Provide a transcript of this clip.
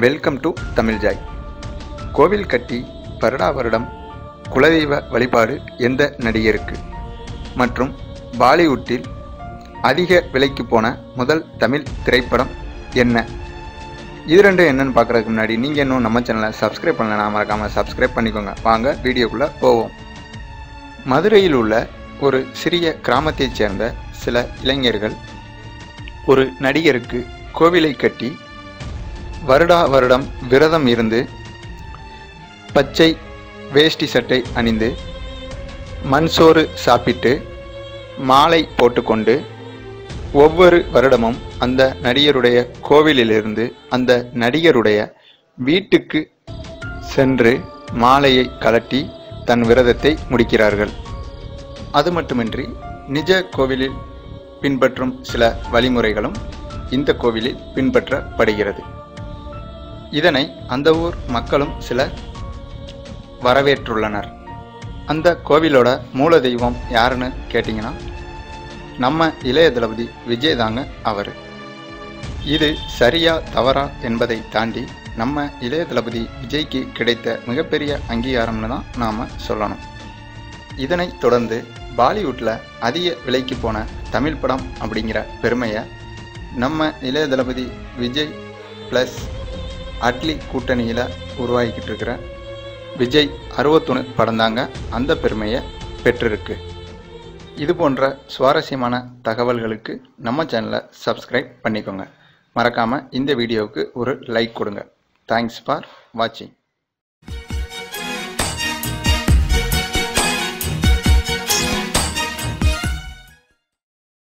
Welcome to Tamil Joy கோவில் கட்டி வருடா வருடம் குலதெய்வ வழிபாடு எந்த நடிகருக்கு மற்றும் பாலிவுட்டில் அதிக விலைக்கு போன முதல் தமிழ் திரைப்படம் என்ன? இது ரெண்டும் என்னன்னு பார்க்குறதுக்கு முன்னாடி நீங்கள் இன்னும் நம்ம சேனலை சப்ஸ்கிரைப் பண்ணலனா மறக்காமல் சப்ஸ்கிரைப் பண்ணிக்கோங்க. வாங்க வீடியோக்குள்ளே போவோம். மதுரையில் உள்ள ஒரு சிறிய கிராமத்தைச் சேர்ந்த சில இளைஞர்கள் ஒரு நடிகருக்கு கோவிலை கட்டி வருடா வருடம் விரதம் இருந்து பச்சை வேஷ்டி சட்டை அணிந்து மண்சோறு சாப்பிட்டு மாலை போட்டுக்கொண்டு ஒவ்வொரு வருடமும் அந்த நடிகருடைய கோவிலிலிருந்து அந்த நடிகருடைய வீட்டுக்கு சென்று மாலையை கலட்டி தன் விரதத்தை முடிக்கிறார்கள். அது மட்டுமின்றி நிஜ கோவிலில் பின்பற்றும் சில வழிமுறைகளும் இந்த கோவிலில் பின்பற்றப்படுகிறது. இதனை அந்த ஊர் மக்களும் சிலர் வரவேற்றுள்ளனர். அந்த கோவிலோட மூல தெய்வம் யாருன்னு கேட்டிங்கன்னா நம்ம இளைய தளபதி விஜய் தாங்க அவர். இது சரியா தவறா என்பதை தாண்டி நம்ம இளைய தளபதி விஜய்க்கு கிடைத்த மிகப்பெரிய அங்கீகாரம்னு தான் நாம் சொல்லணும். இதனைத் தொடர்ந்து பாலிவுட்டில் அதிக விலைக்கு போன தமிழ் படம் அப்படிங்கிற பெருமையை நம்ம இளைய தளபதி விஜய் ப்ளஸ் அட்லி கூட்டணியில் உருவாகிக்கிட்டு இருக்கிற விஜய் அறுபத்தொன்று படம் தாங்க அந்த பெருமையை பெற்றிருக்கு. இது போன்ற சுவாரஸ்யமான தகவல்களுக்கு நம்ம சேனலை சப்ஸ்கிரைப் பண்ணிக்கோங்க. மறக்காமல் இந்த வீடியோவுக்கு ஒரு லைக் கொடுங்க. தேங்க்ஸ் ஃபார் வாட்சிங்